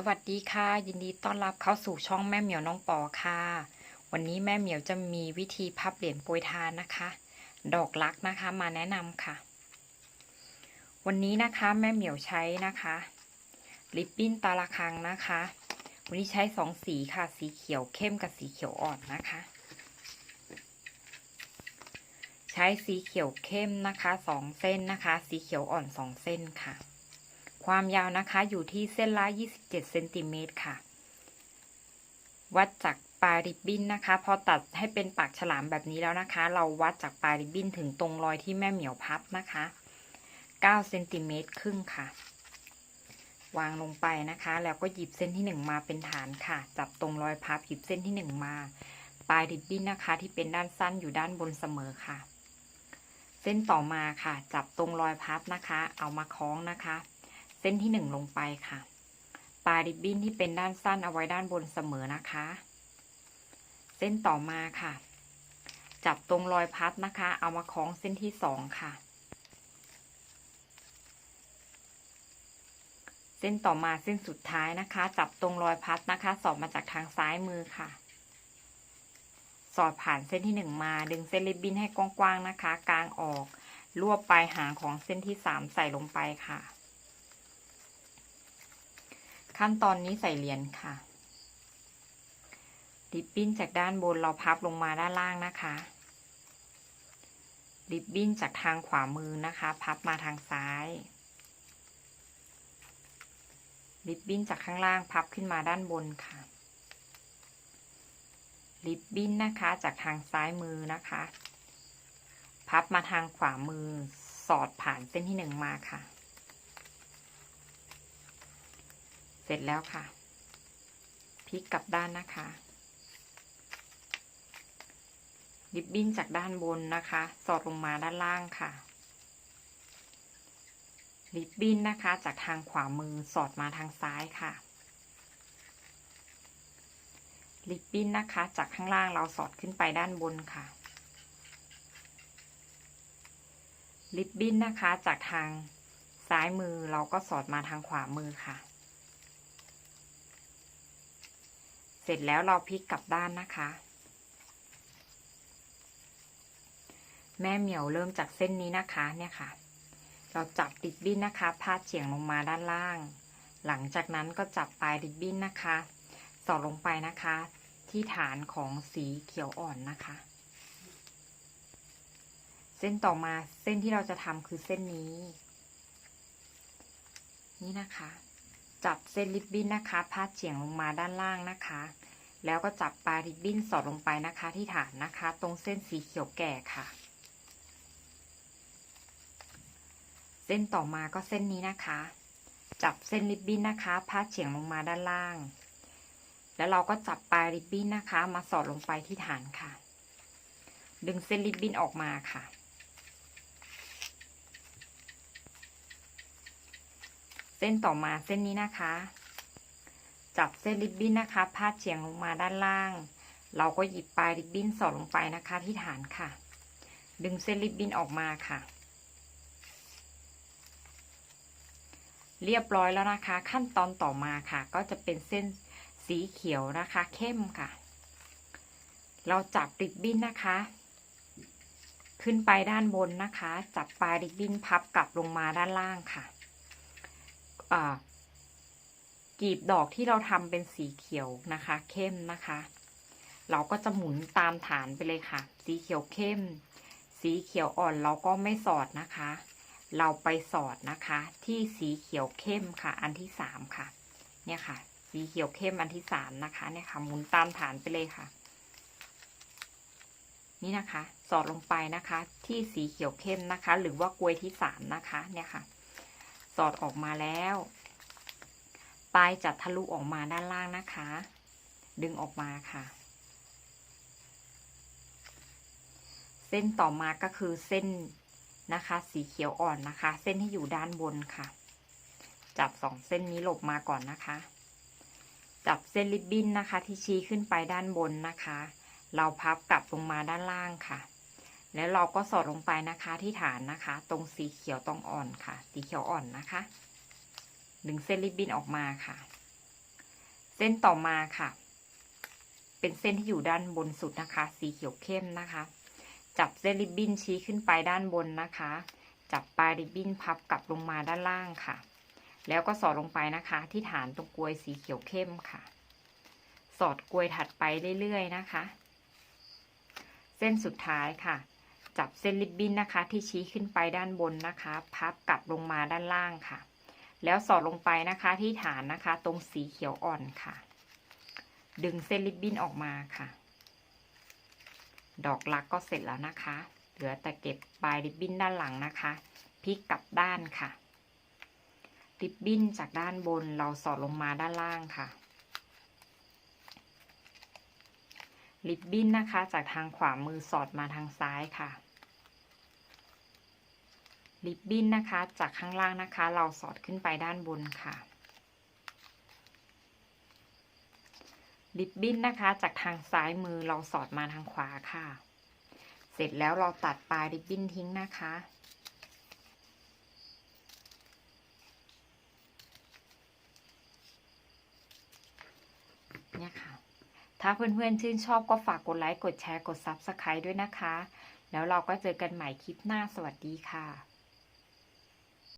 สวัสดีค่ะ ยินดีต้อนรับเข้าสู่ช่องแม่เหมียวน้องปอค่ะ วันนี้แม่เหมียวจะมีวิธีพับเหรียญโปรยทานนะคะ ดอกลักนะคะมาแนะนำค่ะ วันนี้นะคะแม่เหมียวใช้นะคะริบบิ้นตาละครังนะคะ วันนี้ใช้สองสีค่ะ สีเขียวเข้มกับสีเขียวอ่อนนะคะ ใช้สีเขียวเข้มนะคะสองเส้นนะคะ สีเขียวอ่อนสองเส้นค่ะ ความยาวนะคะ อยู่ที่เส้นละ27เซนติเมตรค่ะ วัดจากปลายริบบิ้นนะคะ พอตัดให้เป็นปากฉลามแบบนี้แล้วนะคะ เราวัดจากปลายริบบิ้นถึงตรงรอยที่แม่เหมียวพับนะคะ9เซนติเมตรครึ่งค่ะ วางลงไปนะคะ แล้วก็หยิบเส้นที่ 1 มาเป็นฐานค่ะ จับตรงรอยพับหยิบเส้นที่ 1 มาปลายริบบิ้นนะคะ ที่เป็นด้านสั้นอยู่ด้านบนเสมอค่ะ เส้นต่อมาค่ะ จับตรงรอยพับนะคะ เอามาคล้องนะคะ เส้นที่หนึ่งลงไปค่ะปลายริบบิ้นที่เป็นด้านสั้นเอาไว้ด้านบนเสมอนะคะ เส้นต่อมาค่ะ จับตรงรอยพับนะคะ เอามาคล้องเส้นที่สองค่ะ เส้นต่อมาเส้นสุดท้ายนะคะ จับตรงรอยพับนะคะ สอดมาจากทางซ้ายมือค่ะสอดผ่านเส้นที่หนึ่งมา ดึงเส้นริบบิ้นให้กว้างๆนะคะ กลางออกรวบปลายหางของเส้นที่สามใส่ลงไปค่ะ ขั้นตอนนี้ใส่เหรียญค่ะริบบิ้นจากด้านบนเราพับลงมาด้านล่างนะคะริบบิ้นจากทางขวามือนะคะ พับมาทางซ้ายริบบิ้นจากข้างล่างพับขึ้นมาด้านบนค่ะริบบิ้นนะคะจากทางซ้ายมือนะคะ พับมาทางขวามือสอดผ่านเส้นที่หนึ่งมาค่ะ เสร็จแล้วค่ะพลิกกลับด้านนะคะริบบิ้นจากด้านบนนะคะ สอดลงมาด้านล่างค่ะริบบิ้นนะคะ จากทางขวามือสอดมาทางซ้ายค่ะริบบิ้นนะคะ จากข้างล่างเราสอดขึ้นไปด้านบนค่ะริบบิ้นนะคะ จากทางซ้ายมือเราก็สอดมาทางขวามือค่ะ เสร็จแล้วเราพลิกกลับด้านนะคะ แม่เหมียวเริ่มจากเส้นนี้นะคะเนี่ยค่ะ เราจับริบบิ้นนะคะพาดเฉียงลงมาด้านล่าง หลังจากนั้นก็จับปลายริบบิ้นนะคะ สอดลงไปนะคะ ที่ฐานของสีเขียวอ่อนนะคะ เส้นต่อมาเส้นที่เราจะทำคือเส้นนี้ นี่นะคะจับเส้นริบบิ้นนะคะพาดเฉียงลงมาด้านล่างนะคะ แล้วก็จับปลายริบบิ้นสอดลงไปนะคะ ที่ฐานนะคะ ตรงเส้นสีเขียวแก่ค่ะ เส้นต่อมาก็เส้นนี้นะคะ จับเส้นริบบิ้นนะคะพาดเฉียงลงมาด้านล่าง แล้วเราก็จับปลายริบบิ้นนะคะ มาสอดลงไปที่ฐานค่ะ ดึงเส้นริบบิ้นออกมาค่ะเส้นต่อมาเส้นนี้นะคะ จับเส้นริบบิ้นนะคะ พาดเฉียงลงมาด้านล่าง เราก็หยิบปลายริบบิ้นสอดลงไปนะคะที่ฐานค่ะ ดึงเส้นริบบิ้นออกมาค่ะ เรียบร้อยแล้วนะคะ ขั้นตอนต่อมาค่ะ ก็จะเป็นเส้นสีเขียวนะคะ เข้มค่ะ เราจับริบบิ้นนะคะ ขึ้นไปด้านบนนะคะ จับปลายริบบิ้นพับกลับลงมาด้านล่างค่ะ กีบดอกที่เราทำเป็นสีเขียวนะคะ เข้มนะคะ เราก็จะหมุนตามฐานไปเลยค่ะ สีเขียวเข้ม สีเขียวอ่อนเราก็ไม่สอดนะคะ เราไปสอดนะคะ ที่สีเขียวเข้มค่ะ อันที่สามค่ะ เนี่ยค่ะ สีเขียวเข้มอันที่สามนะคะ เนี่ยค่ะ หมุนตามฐานไปเลยค่ะ นี่นะคะ สอดลงไปนะคะ ที่สีเขียวเข้มนะคะ หรือว่ากลวยที่สามนะคะ เนี่ยค่ะ สอดออกมาแล้ว ลายจัดทะลุออกมาด้านล่างนะคะ ดึงออกมาค่ะ เส้นต่อมาก็คือเส้นนะคะ สีเขียวอ่อนนะคะ เส้นที่อยู่ด้านบนค่ะ จับสองเส้นนี้หลบมาก่อนนะคะ จับเส้นริบบิ้นนะคะ ที่ชี้ขึ้นไปด้านบนนะคะ เราพับกลับลงมาด้านล่างค่ะแล้วเราก็สอดลงไปนะคะที่ฐานนะคะ ตรงสีเขียวตรงอ่อนค่ะ สีเขียวอ่อนนะคะ ดึงเส้นริบบิ้นออกมาค่ะ เส้นต่อมาค่ะ เป็นเส้นที่อยู่ด้านบนสุดนะคะ สีเขียวเข้มนะคะ จับเส้นริบบิ้นชี้ขึ้นไปด้านบนนะคะ จับปลายริบบิ้นพับกลับลงมาด้านล่างค่ะ แล้วก็สอดลงไปนะคะ ที่ฐานตรงกลวยสีเขียวเข้มค่ะ สอดกลวยถัดไปเรื่อยๆนะคะ เส้นสุดท้ายค่ะจับเส้นริบบิ้นนะคะ ที่ชี้ขึ้นไปด้านบนนะคะ พับกลับลงมาด้านล่างค่ะ แล้วสอดลงไปนะคะที่ฐานนะคะ ตรงสีเขียวอ่อนค่ะ ดึงเส้นริบบิ้นออกมาค่ะ ดอกลักก็เสร็จแล้วนะคะ เหลือแต่เก็บปลายริบบิ้นด้านหลังนะคะพลิกกลับด้านค่ะ ริบบิ้นจากด้านบนเราสอดลงมาด้านล่างค่ะ ริบบิ้นนะคะจากทางขวามือสอดมาทางซ้ายค่ะ ริบบิ้นนะคะ จากข้างล่างนะคะ เราสอดขึ้นไปด้านบนค่ะริบบิ้นนะคะ จากทางซ้ายมือเราสอดมาทางขวาค่ะ เสร็จแล้วเราตัดปลายริบบิ้นทิ้งนะคะ เนี่ยค่ะ ถ้าเพื่อนๆชื่นชอบก็ฝากกดไลค์ กดแชร์ กด Subscribe ด้วยนะคะ แล้วเราก็เจอกันใหม่คลิปหน้า สวัสดีค่ะ